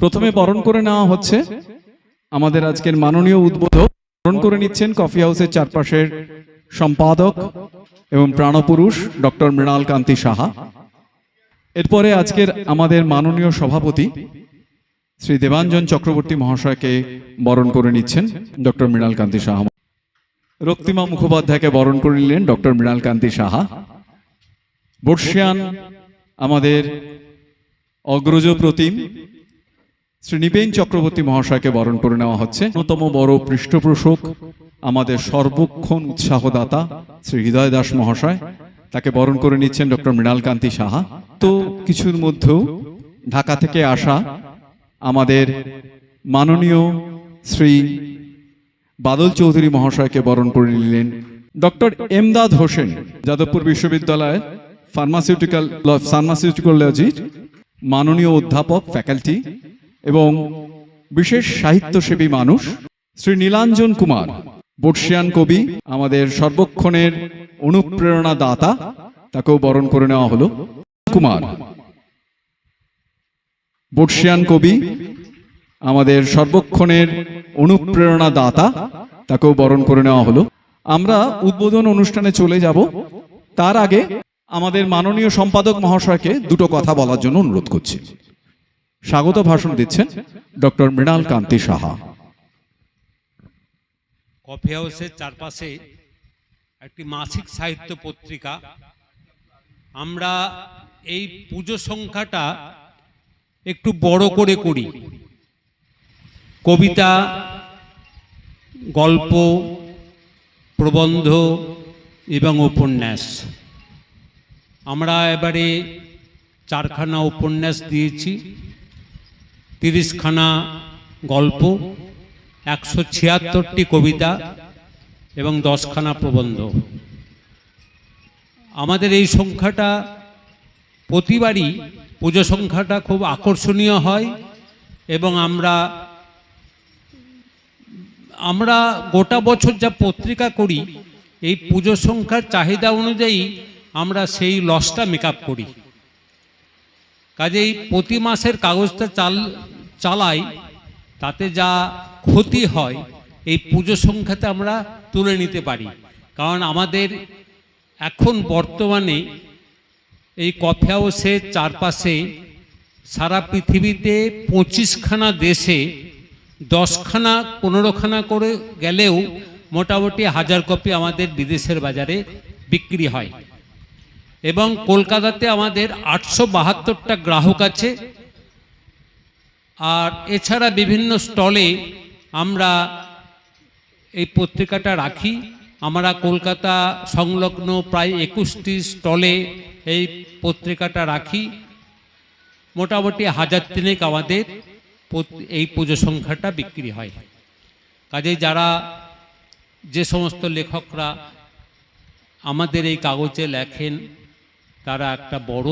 প্রথমে বরণ করে নেওয়া হচ্ছে। আমাদের আজকের মাননীয় উদ্বোধক বরণ করে নিচ্ছেন কফি হাউসের চারপাশের সম্পাদক এবং প্রাণপুরুষ ডক্টর মৃণাল কান্তি সাহা। এরপরে আজকের আমাদের মাননীয় সভাপতি শ্রী দেবাঞ্জন চক্রবর্তী মহাশয়কে বরণ করে নিচ্ছেন ডক্টর মৃণাল কান্তি সাহা। রক্তিমা মুখোপাধ্যায়কে বরণ করে নিলেন ডক্টর মৃণাল কান্তি সাহা। বর্ষিয়ান আমাদের অগ্রজ প্রতিম শ্রী চক্রবর্তী মহাশয়কে বরণ করে নেওয়া হচ্ছে। অন্যতম বড় পৃষ্ঠপোষক, আমাদের সর্বক্ষণ উৎসাহদাতা শ্রী হৃদয় দাস মহাশয়, তাকে বরণ করে নিচ্ছেন ডক্টর মৃণালকান্তি সাহা। তো কিছুর মধ্যেও ঢাকা থেকে আসা আমাদের মাননীয় শ্রী বাদল চৌধুরী মহাশয়কে বরণ করে নিলেন ডক্টর এমদাদ হোসেন, যাদবপুর বিশ্ববিদ্যালয়ের ফার্মাসিউটিক্যাল ফার্মাসিউটিক্যালজির মাননীয় অধ্যাপক ফ্যাকাল্টি এবং বিশেষ সাহিত্যসেবী মানুষ শ্রী নীলাঞ্জন কুমার, বর্ষিয়ান কবি, আমাদের সর্বক্ষণের অনুপ্রেরণা দাতা তাকেও বরণ করে নেওয়া হলো। কুমার, বর্ষিয়ান কবি, আমাদের সর্বক্ষণের অনুপ্রেরণা দাতা তাকেও বরণ করে নেওয়া হলো। আমরা উদ্বোধন অনুষ্ঠানে চলে যাব। তার আগে আমাদের মাননীয় সম্পাদক মহাশয়কে দুটো কথা বলার জন্য অনুরোধ করছি। স্বাগত ভাষণ দিচ্ছেন ডক্টর মৃণাল কান্তি সাহা। কফি হাউসের চারপাশে একটি মাসিক সাহিত্য পত্রিকা। আমরা এই পুজো সংখ্যাটা একটু বড় করে করি। কবিতা, গল্প, প্রবন্ধ এবং উপন্যাস। আমরা এবারে চারখানা উপন্যাস দিয়েছি। তিরিশখানা গল্প, একশো ছিয়াত্তরটি কবিতা এবং দশখানা প্রবন্ধ। আমাদের এই সংখ্যাটা প্রতিবারই পুজো সংখ্যাটা খুব আকর্ষণীয় হয় এবং আমরা আমরা গোটা বছর যা পত্রিকা করি, এই পুজো সংখ্যার চাহিদা অনুযায়ী আমরা সেই লসটা মেকআপ করি। কাজেই প্রতি মাসের কাগজটা চাল চালাই, তাতে যা ক্ষতি হয়, এই পুজো সংখ্যাতে আমরা তুলে নিতে পারি। কারণ আমাদের এখন বর্তমানে এই কফি হাউসের চারপাশে সারা পৃথিবীতে পঁচিশখানা দেশে দশখানা, পনেরোখানা করে গেলেও মোটামুটি হাজার কপি আমাদের বিদেশের বাজারে বিক্রি হয়। এবং কলকাতাতে আমাদের আটশো বাহাত্তরটা গ্রাহক আছে আর এছাড়া বিভিন্ন স্টলে আমরা এই পত্রিকাটা রাখি। আমরা কলকাতা সংলগ্ন প্রায় একুশটি স্টলে এই পত্রিকাটা রাখি। মোটামুটি হাজার তিনেক আমাদের এই পুজো সংখ্যাটা বিক্রি হয়। কাজে যারা যে সমস্ত লেখকরা আমাদের এই কাগজে লেখেন, তারা একটা বড়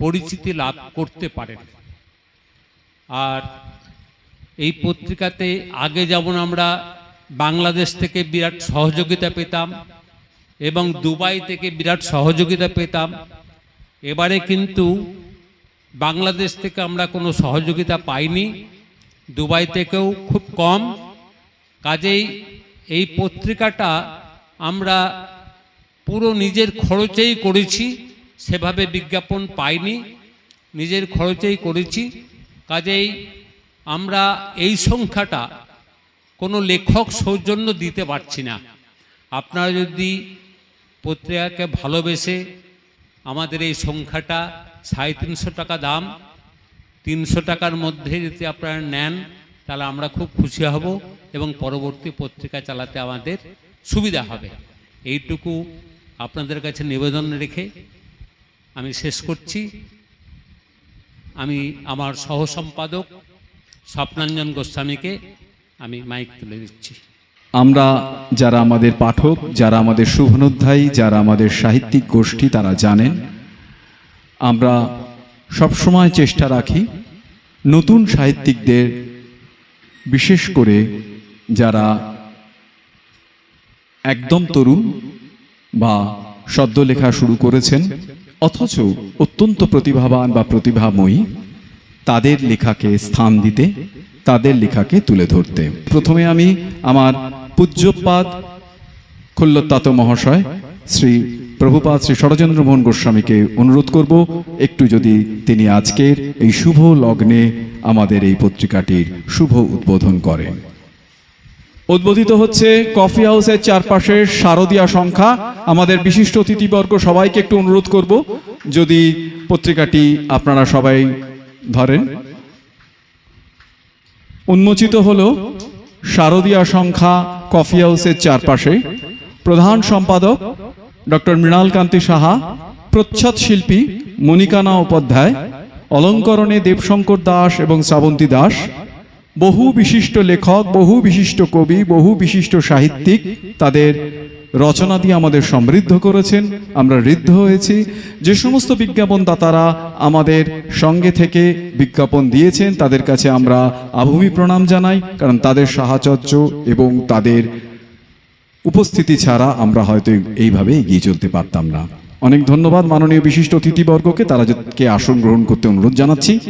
পরিচিতি লাভ করতে পারেন। আর এই পত্রিকাতে আগে যেমন আমরা বাংলাদেশ থেকে বিরাট সহযোগিতা পেতাম এবং দুবাই থেকে বিরাট সহযোগিতা পেতাম, এবারে কিন্তু বাংলাদেশ থেকে আমরা কোনো সহযোগিতা পাইনি, দুবাই থেকেও খুব কম। কাজেই এই পত্রিকাটা আমরা পুরো নিজের খরচেই করেছি, সেভাবে বিজ্ঞাপন পাইনি, নিজের খরচেই করেছি। কাজেই আমরা এই সংখ্যাটা কোনো লেখক সৌজন্য দিতে পারছি না। আপনারা যদি পত্রিকাকে ভালোবেসে আমাদের এই সংখ্যাটা সাড়ে তিনশো টাকা দাম, তিনশো টাকার মধ্যে যদি আপনারা নেন, তাহলে আমরা খুব খুশি হব এবং পরবর্তী পত্রিকা চালাতে আমাদের সুবিধা হবে। এইটুকু আপনাদের কাছে নিবেদন রেখে আমি শেষ করছি। আমি আমার সহ সম্পাদক স্বপ্নাঞ্জন গোস্বামীকে আমি মাইক তুলে দিচ্ছি। আমরা যারা আমাদের পাঠক, যারা আমাদের শুভনোধ্যায়ী যারা আমাদের সাহিত্যিক গোষ্ঠী তারা জানেন, আমরা সবসময় চেষ্টা রাখি নতুন সাহিত্যিকদের, বিশেষ করে যারা একদম তরুণ বা সদ্য লেখা শুরু করেছেন অথচ অত্যন্ত প্রতিভাবান বা প্রতিভাময়ী, তাদের লেখাকে স্থান দিতে, তাদের লেখাকে তুলে ধরতে। প্রথমে আমি আমার পূজ্যপাদ খোল্লতাত মহাশয়, শ্রী প্রভুপাদ শ্রী ষড়চন্দ্র মোহন গোস্বামীকে অনুরোধ করব, একটু যদি তিনি আজকের এই শুভ লগ্নে আমাদের এই পত্রিকাটির শুভ উদ্বোধন করেন। উদ্বোধিত হচ্ছে কফি হাউসের চারপাশের শারদীয়া সংখ্যা। আমাদের বিশিষ্ট অতিথিবর্গ সবাইকে একটু অনুরোধ করব, যদি পত্রিকাটি আপনারা সবাই ধরেন। উন্মোচিত হল শারদীয়া সংখ্যা কফি হাউসের চারপাশে। প্রধান সম্পাদক ডক্টর মৃণালকান্তি সাহা, প্রচ্ছদ শিল্পী মণিকানা উপাধ্যায়, অলঙ্করণে দেবশঙ্কর দাস এবং শ্রাবন্তী দাস বহু বিশিষ্ট লেখক, বহু বিশিষ্ট কবি, বহু বিশিষ্ট সাহিত্যিক তাদের রচনা দিয়ে আমাদের সমৃদ্ধ করেছেন। আমরা ঋদ্ধ হয়েছি। যে সমস্ত বিজ্ঞাপনদাতারা আমাদের সঙ্গে থেকে বিজ্ঞাপন দিয়েছেন, তাদের কাছে আমরা আভূমি প্রণাম জানাই, কারণ তাদের সাহাচর্য এবং তাদের উপস্থিতি ছাড়া আমরা হয়তো এইভাবে এগিয়ে চলতে পারতাম না। অনেক ধন্যবাদ মাননীয় বিশিষ্ট অতিথিবর্গকে। তারা যাতে আসন গ্রহণ করতে অনুরোধ জানাচ্ছি।